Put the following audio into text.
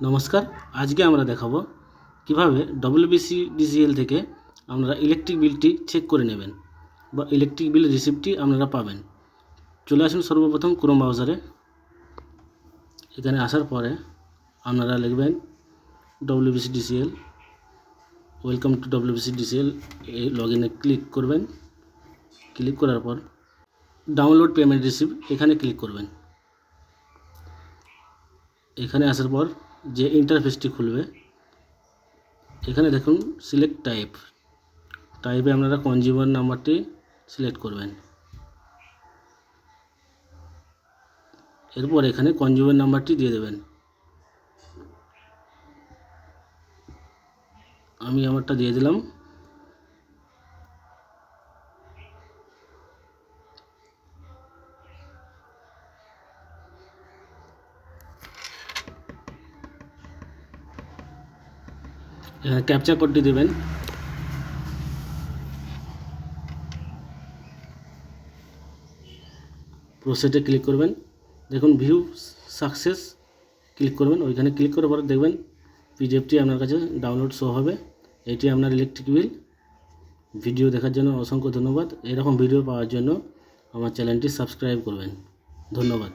নমস্কার, আজকে আমরা দেখাবো কীভাবে ডব্লিউবিসি ডিসিএল থেকে আপনারা ইলেকট্রিক বিলটি চেক করে নেবেন বা ইলেকট্রিক বিল রিসিপ্টটি আপনারা পাবেন। চলে আসুন সর্বপ্রথম ক্রোম ব্রাউজারে এখানে আসার পরে আপনারা লিখবেন WBC DCL welcome to WBC DCL এই লগ ইনে ক্লিক করবেন। ক্লিক করার পর ডাউনলোড পেমেন্ট রিসিপ্ট এখানে ক্লিক করবেন। এখানে আসার পর যে ইন্টারফেসটি খুলবে, এখানে দেখুন সিলেক্ট টাইপ টাইপে আপনারা কনজিউমার নাম্বারটি সিলেক্ট করবেন। এরপর এখানে কনজিউমার নাম্বারটি দিয়ে দেবেন। আমি আমারটা দিয়ে দিলাম। ক্যাপচা কোডটি দেবেন। প্রসেসে ক্লিক করবেন। দেখুন ভিউ সাকসেস ক্লিক করবেন। ওইখানে ক্লিক করার পরে দেখবেন পিডিএফটি আপনার কাছে ডাউনলোড শো হবে। এটি আপনার ইলেকট্রিক বিল ভিডিও দেখার জন্য অসংখ্য ধন্যবাদ। এরকম ভিডিও পাওয়ার জন্য আমার চ্যানেলটি সাবস্ক্রাইব করবেন। ধন্যবাদ।